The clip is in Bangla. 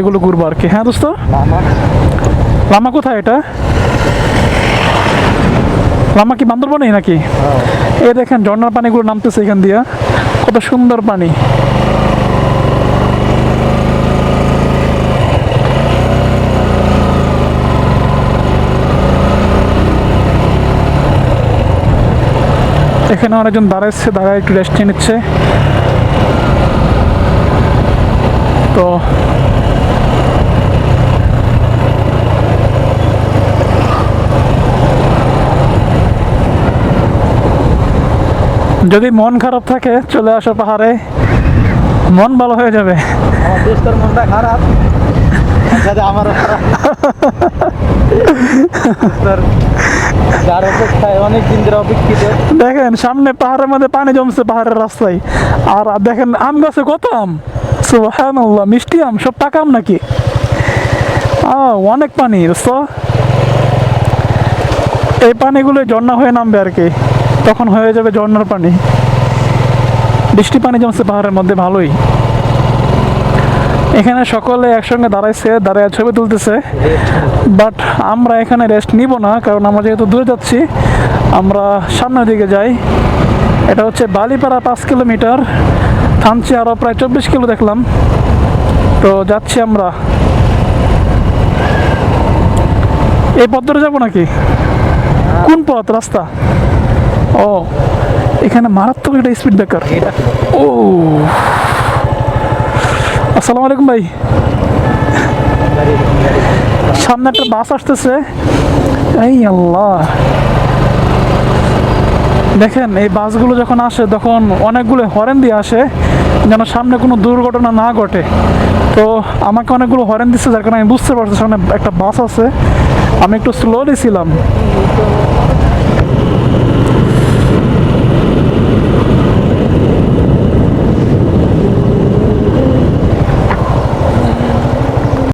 এগুলো ঘুরবো আর কি হ্যাঁ দোস্ত? লামা কোথায় এটা? লামা কি বান্দরবনে নাকি? এই দেখেন ঝর্ণার পানিগুলো নামতেছে এখান দিয়ে। কত সুন্দর পানি। এখানে অনেকজন দাঁড়াচ্ছে দাঁড়ায় একটু রেস্ট নিয়ে নিচ্ছে। তো যদি মন খারাপ থাকে, চলে আসো পাহাড়ে। মন ভালো হয়ে যাবে। আমার মনটা খারাপ আমারও খারাপ দেখেন, সামনে পাহাড়ের মধ্যে পানি জমছে পাহাড়ের রাস্তায়। আর দেখেন, আম গাছে কত আম? সুবহানাল্লাহ, মিষ্টি আম, সব টাকা আম নাকি? অনেক পানি এই পানিগুলো ঝর্ণা হয়ে নামবে আর কি। তখন হয়ে যাবে ঝর্ণার পানি? বৃষ্টি পানি জমছে পাহাড়ের মধ্যে, ভালোই। এখানে সকলে একসঙ্গে দাঁড়াইছে দাঁড়ায় ছবি তুলতেছে। বাট আমরা এখানে রেস্ট নিব না, কারণ আমরা যেহেতু দূরে যাচ্ছি, আমরা সামনের দিকে যাই। এটা হচ্ছে বালিপাড়া পাঁচ কিলোমিটার, থানচি আরও প্রায় চব্বিশ কিলো দেখলাম। তো যাচ্ছি আমরা। এই পথ ধরে যাব নাকি? কোন পথ? রাস্তা? ও এখানে মারাত্মক একটা স্পিড ব্রেকার ও। আসসালামু আলাইকুম ভাই। সামনে একটা বাস আসতেছে। এই আল্লাহ। দেখেন এই বাসগুলো যখন আসে তখন অনেকগুলো হরেন দিয়ে আসে যেন সামনে কোনো দুর্ঘটনা না ঘটে। তো আমাকে অনেকগুলো হরেন দিচ্ছে যার কারণে আমি বুঝতে পারছি সামনে একটা বাস আছে। আমি একটু স্লোলি ছিলাম।